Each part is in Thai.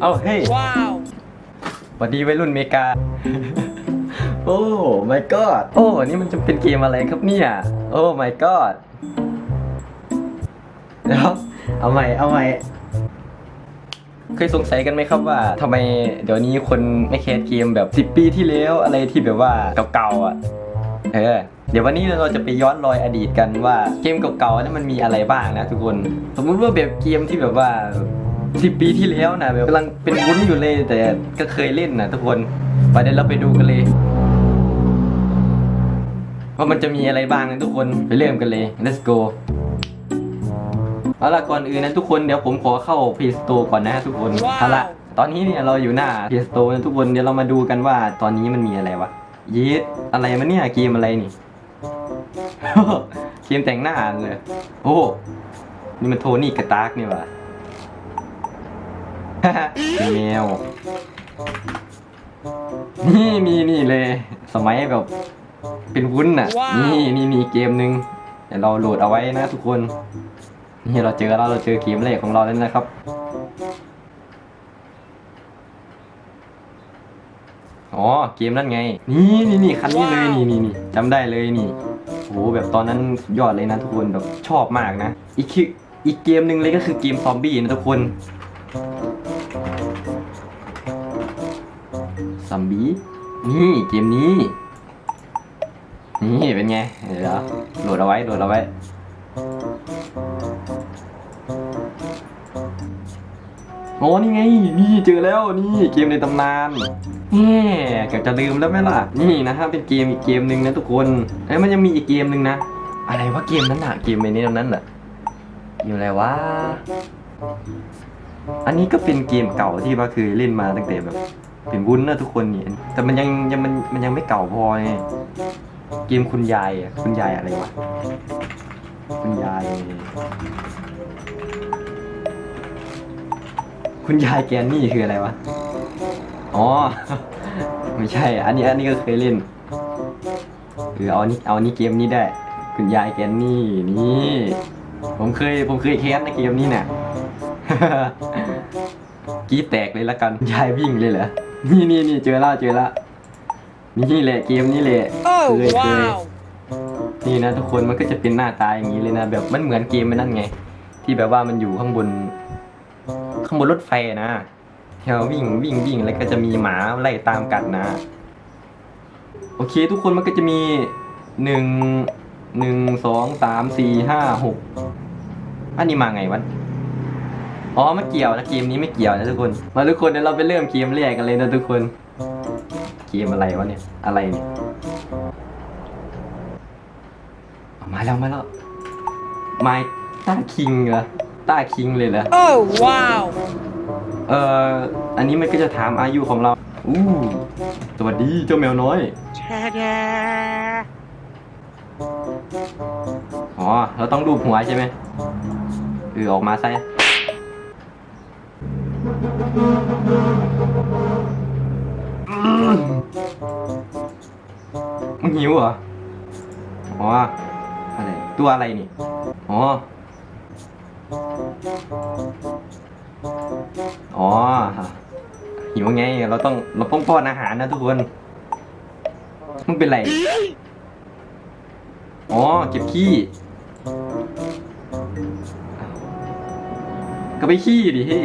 เอ้าเฮ้ย Wow. สวัสดีวัยรุ่นเมกา โอ้ my god โอ้ นี่มันจะเป็นเกมอะไรครับเนี่ย โอ้ my god เดี๋ยวเอาใหม่ เอาใหม่ เคยสงสัยกันไหมครับว่าทำไมเดี๋ยวนี้คนไม่แคสเกมแบบ 10 ปีที่แล้วอะไรที่แบบว่าเก่าๆอะ เออ เดี๋ยววันนี้เราจะไปย้อนรอยอดีตกันว่าเกมเก่าๆนั้นมันมีอะไรบ้างนะทุกคน สมมุติว่าแบบเกมที่แบบว่า 10ปีที่แล้วนะแบบกำลังเป็นวุ้นอยู่เลย แต่ก็เคยเล่นนะทุกคน ไปเดี๋ยวเราไปดูกันเลยว่ามันจะมีอะไรบ้างนะทุกคนไปเริ่มกันเลย let's go เอาล่ะก่อนอื่นนะทุกคนเดี๋ยวผมขอเข้า Play Store ก่อนนะทุกคนว้าวเอาล่ะตอนนี้เนี่ยเราอยู่หน้า Play Store นะทุกคนเดี๋ยวเรามาดูกันว่าตอนนี้มันมีอะไรวะยีดอะไรมันเนี่ยเกมอะไรนี่เกมแต่งหน้าเลยโอ้นี่มันโทนี่กระตากนี่วะ แมว นี่นี่นี่เลย สมัยแบบ เป็นวุ้นน่ะว้าวนี่นี่มีเกมหนึ่งเดี๋ยวเราโหลดเอาไว้นะทุกคน นี่เราเจอแล้วเราเจอเกมแรกของเราแล้วนะครับอ๋อเกมนั่นไง นี่นี่นี่คันนี้เลยนี่นี่นี่จำได้เลยนี่โหแบบตอนนั้นสุดยอดเลยนะทุกคนแบบชอบมากนะ อีกคืออีกเกมหนึ่งเลยก็คือเกมซอมบี้นะทุกคน ซอมบี้นี่เกมนี้ นี่เป็นไง เดี๋ยวโหลดเอาไว้โหลดเอาไว้ โอ้นี่ไง นี่เจอแล้วนี่เกมในตำนานแหมเกือบจะลืมแล้วไหมล่ะ นี่นะฮะเป็นเกมอีกเกมหนึ่งนะทุกคนเอ้ยมันยังมีอีกเกมหนึ่งนะ อะไรวะเกมนั้นอะเกมในนี้นั้นอะอยู่อะไรวะอันนี้ก็เป็นเกมเก่าที่ว่าเคยเล่นมาตั้งแต่แบบ ป็นวุ้นนะทุกคนนี่แต่มันยังยังมันมันยังไม่เก่าพอไงเกมคุณยายอะคุณยายอะไรวะคุณยาย คุณยายแกนนี่คืออะไรวะอ๋อไม่ใช่ อันนี้อันนี้ก็เคยเล่นหรือเอานี่เอานี่เกมนี้ได้ คุณยายแกนนี่นี่ผมเคยผมเคยแคสในเกมนี้เนี่ยกี้แตกเลยละกันยายวิ่งเลยเหรอ นี่นี่นี่เจอแล้วเจอแล้วนี่แหละเกมนี้แหละ Oh เคยเคย wow. นี่นะทุกคนมันก็จะเป็นหน้าตาอย่างนี้เลยนะแบบมันเหมือนเกมมันนั่นไง ที่แบบว่ามันอยู่ข้างบน ข้างบนรถไฟนะแถววิ่งวิ่งวิ่งแล้วก็จะมีหมาไล่ตามกัดนะ โอเค ทุกคนมันก็จะมีหนึ่งหนึ่งสองสามสี่ห้าหกอันนี้มาไงวะ อ๋อไม่เกี่ยวนะเกมนี้ไม่เกี่ยวนะทุกคน มาทุกคนเดี๋ยวเราไปเริ่มเกมแรกกันเลยนะทุกคน เกมอะไรวะเนี่ย อะไรเนี่ยมาแล้วมาแล้วไมต้าคิงเหรอต้าคิงเลยเหรอ Oh wow. เอ่อ อันนี้มันก็จะถามอายุของเรา อู้สวัสดีเจ้าแมวน้อย Ta-da. อ๋อ เราต้องดูปหัวใช่ไหมเออออกมาใส่ มึงหิวเหรอ อ๋อ อะไร ตัวอะไรนี่ อ๋อ อ๋อ หิวไง เราต้อง เราต้องป้อนอาหารนะทุกคน มึงเป็นไร อ๋อ เก็บขี้ ก็ไปขี้ดิเฮ้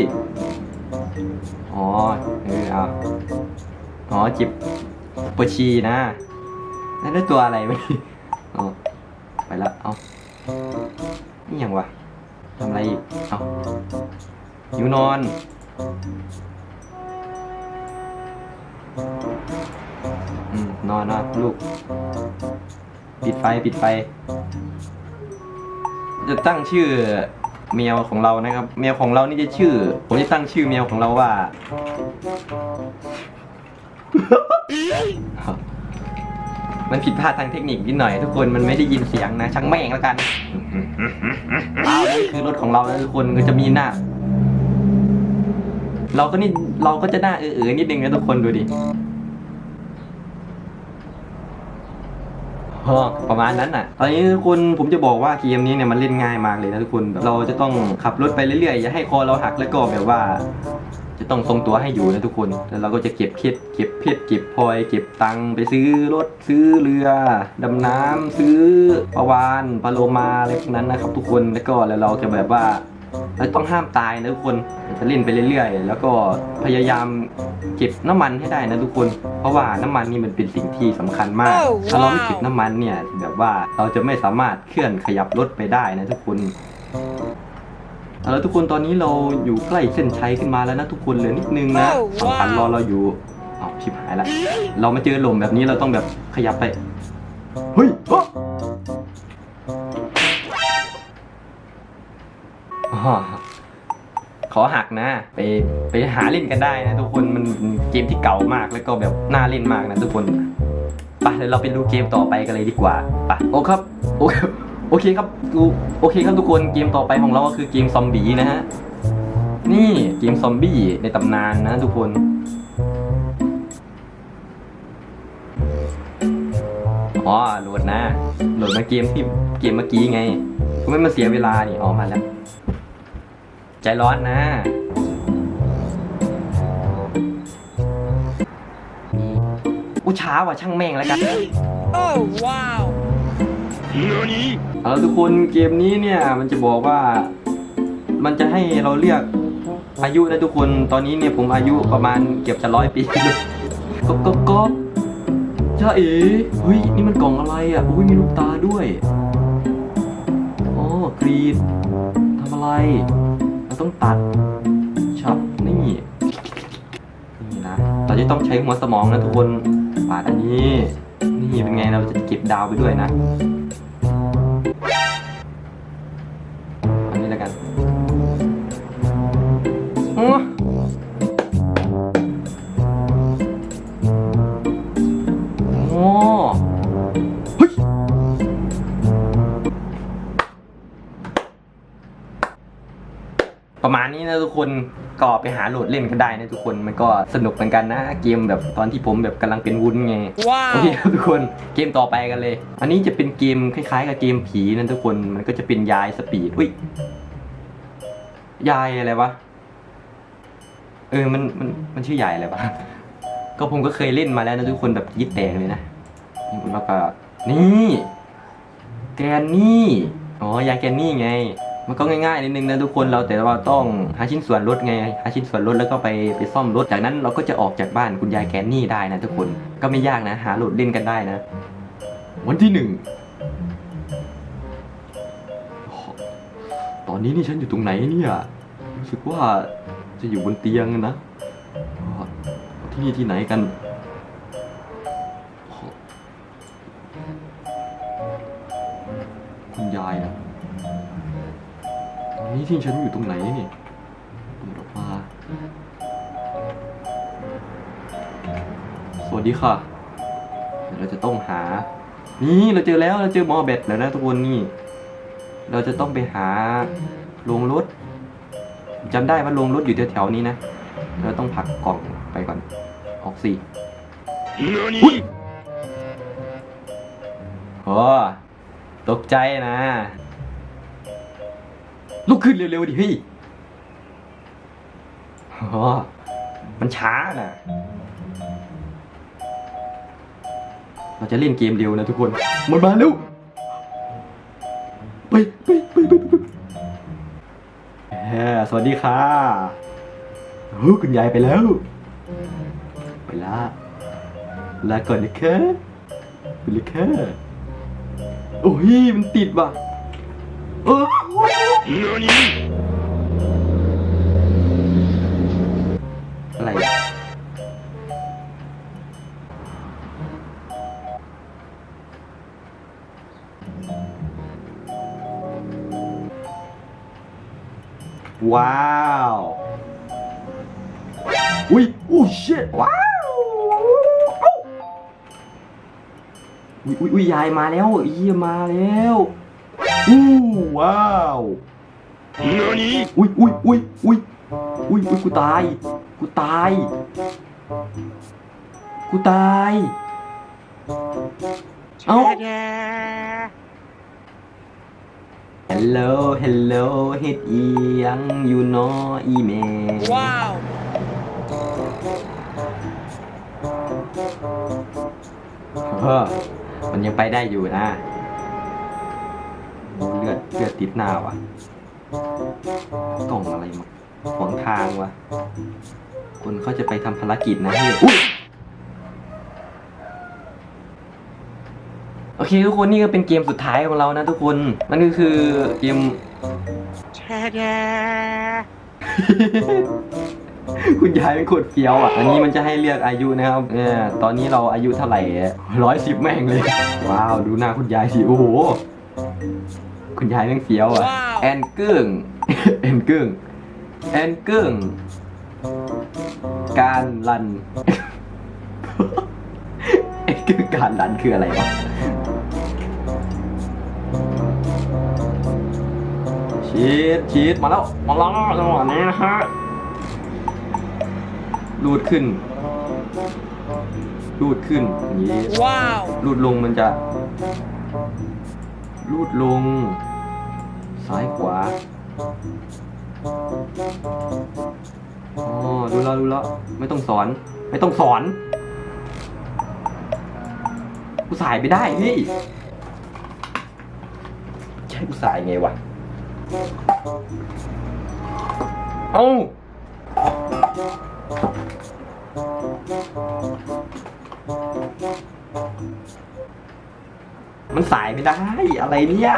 อ๋อ เออเอาอ๋อจิบปวดชีนะนั่นได้ตัวอะไรไปเอไปละ เอานี่ยังวะทำอะไรอีก เอาหิวนอน อืม นอนนอนลูก ปิดไฟ ปิดไฟ จะตั้งชื่อ แมวของเรานะครับ แมวของเรานี่จะชื่อ ผมจะตั้งชื่อแมวของเราว่า มันผิดพลาดทางเทคนิคนิดหน่อย ทุกคนมันไม่ได้ยินเสียงนะช่างแม่งแล้วกันอ้าวนี่คือรถของเรานะทุกคนก็จะมีหน้า เราก็นี่เราก็จะหน้าเออๆนิดนึงนะทุกคนดูดิ อ๋อประมาณนั้นน่ะตอนนี้ทุกคนผมจะบอกว่าเกมนี้เนี่ยมันเล่นง่ายมากเลยนะทุกคนแบบเราจะต้องขับรถไปเรื่อยๆอย่าให้คอเราหักแล้วก็แบบว่าจจะต้องทรงตัวให้อยู่นะทุกคนแล้วเราก็จะเก็บเพชรเก็บเพชรเก็บพลอยเก็บตังค์ไปซื้อรถซื้อเรือดำน้ำซื้อปลาวานปลาโลมาอะไรพวกนั้นนะครับทุกคนแล้วก็แล้วเราจะแบบว่า เราต้องห้ามตายนะทุกคนจะเล่นไปเรื่อยๆ แล้วก็พยายามเก็บน้ำมันให้ได้นะทุกคน เพราะว่าน้ำมันนี่มันเป็นสิ่งที่สำคัญมาก Oh, ถ้าเราไม่ wow. เก็บน้ำมันเนี่ยแบบว่าเราจะไม่สามารถเคลื่อนขยับรถไปได้นะทุกคนเอาแล้วทุกคนตอนนี้เราอยู่ใกล้เส้นชัยขึ้นมาแล้วนะทุกคนเหลือนิดนึงนะ Oh, สองคันรอ wow. เราอยู่อ้าวชิบหายละเรามาเจอหล่มแบบนี้เราต้องแบบขยับไปเฮ้ย ขอหักนะ ไปไปหาเล่นกันได้นะทุกคนมันเกมที่เก่ามากแล้วก็แบบน่าเล่นมากนะทุกคนไปเดี๋ยวเราไปดูเกมต่อไปกันเลยดีกว่าไปโอครับโอเคโอเคครับดูโอเคครับทุกคนเกมต่อไปของเราก็คือเกมซอมบี้นะฮะนี่เกมซอมบี้ในตำนานนะทุกคนอ๋อโหลดนะโหลดมาเกมที่เกมเมื่อกี้ไงทำไมมันเสียเวลานี่ออกมาแล้ว ใจร้อนนะ อุยช้าว่ะช่างแม่งแล้วกัน Oh, wow. เอาละทุกคนเกมนี้เนี่ยมันจะบอกว่า มันจะให้เราเลือกอายุนะทุกคนตอนนี้เนี่ยผมอายุประมาณเกือบจะร้อยปีก็ก็ก็จ้าเอ๋เฮ้ยนี่มันกล่องอะไรอะอุ้ยมีลูกตาด้วยอ๋อกรีดทำอะไรเรา ต้องตัดชอบนี่นี่นะเราจะต้องใช้หัวสมองนะทุกคนปาดอันนี้ นี่เป็นไงเราจะเก็บดาวไปด้วยนะ ประมาณนี้นะทุกคนก็ไปหาโหลดเล่นกันได้นะทุกคนมันก็สนุกเหมือนกันนะเกมแบบตอนที่ผมแบบกำลังเป็นวุ้นไงโอเค Wow. ครับทุกคนเกมต่อไปกันเลย อันนี้จะเป็นเกมคล้ายๆ กับเกมผีนั่นทุกคนมันก็จะเป็นยายสปีดอุ้ยยายอะไรวะเออมันมันมันชื่อยายอะไรวะก็ผมก็เคยเล่นมาแล้วนะทุกคนแบบยิดแตกเลยนะแล้วก็นี่ แกนนี่อ๋อยายแกนนี่ไง มันก็ง่ายๆนิดนึงนะทุกคนเราแต่ว่าต้องหาชิ้นส่วนรถไงหาชิ้นส่วนรถแล้วก็ไปไปซ่อมรถจากนั้นเราก็จะออกจากบ้านคุณยายแกนนี่ได้นะทุกคนก็ไม่ยากนะ หาโหลดเล่นกันได้นะ วันที่หนึ่งตอนนี้นี่ฉันอยู่ตรงไหนเนี่ยรู้สึกว่าจะอยู่บนเตียงนะที่นี่ที่ไหนกัน ที่ฉันอยู่ตรงไหนนี่เปิดออกมา สวัสดีค่ะเดี๋ยวเราจะต้องหา นี่เราเจอแล้วเราเจอหมอแบตแล้วนะทุกคนนี่ เราจะต้องไปหาโรงรถจำได้ว่าโรงรถอยู่แถวๆนี้นะ เราต้องผลักกล่องไปก่อน ออกสิอุ๊ยโอ้ตกใจนะ ลุกขึ้นเร็วๆดิเฮ้ยอ๋อมันช้าน่ะ เราจะเล่นเกมเร็วนะทุกคน มันมาเร็ว ไปไปไปไปไปแหมสวัสดีค่ะโอ้คุณยายไปแล้ว ไปละลาก่อนนะคะไปเลยค่ะโอ้ย มันติดว่ะเออ อะไรอะว้าว อุ้ยโอ้ชิตว้าวอุ้ยอุ้ยอุ้ยยายมาแล้วเยี่ยมาแล้วอู้ว้าว นี่อุ้ยอุ้ยอุ้ยอุ้ยอุ้ยอุ้ยกูตาย กูตาย กูตาย เอ้า Hello Hello เฮ็ดอียังอยู่เนออีแม่ว้าว เฮ้อมันยังไปได้อยู่นะ เลือดเลือดติดหน้าว่ะ กล่องอะไรมาขวางทางวะ คนเขาจะไปทำภารกิจนะเฮ้ยอุ๊ยโอเคทุกคนนี่ก็เป็นเกมสุดท้ายของเรานะทุกคน มันก็คือเกมคุณยายเป็นโคตรเฟี้ยวอะ อันนี้มันจะให้เลือกอายุนะครับเนี่ยตอนนี้เราอายุเท่าไหร่ร้อยสิบแม่งเลย ว้าว ดูหน้าคุณยายสิ โอ้โห คุณยายแม่งเฟี้ยวอะ ว้าว แอนกึ่งแอนกึ่งแอนกึ่งการลันแอนกึ่งการลันคืออะไรวะชีดชีดมาแล้วมาแล้วจังหวะนี้นะฮะรูดขึ้น รูดขึ้นอย่างนี้ Wow. รูดลงมันจะ รูดลง ซ้ายขวาอ๋อดูแล้วดูแล้วไม่ต้องสอน ไม่ต้องสอนกูสายไปได้พี่ใช่กูสายไงวะเอ้ามันสายไม่ได้ อะไรเนี่ย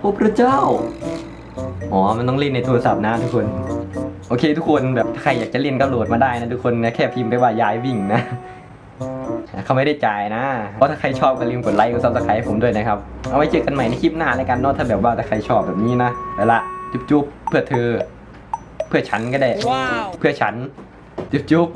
โอ้พระเจ้า อ๋อ มันต้องเล่นในโทรศัพท์นะทุกคน โอเค ทุกคนแบบถ้าใครอยากจะเล่นก็โหลดมาได้นะทุกคนนะแค่พิมพ์ไปว่ายายวิ่งนะเขาไม่ได้จ่ายนะ เพราะถ้าใครชอบก็ลืมกดไลค์กดซับสไครต์ผมด้วยนะครับ เอาไว้เจอกันใหม่ในคลิปหน้าแล้วกันเนาะถ้าแบบว่าถ้าใครชอบแบบนี้นะไปละจุ๊บจุ๊บเพื่อเธอ เพื่อฉันก็ได้ Wow. เพื่อฉัน จุ๊บจุ๊บ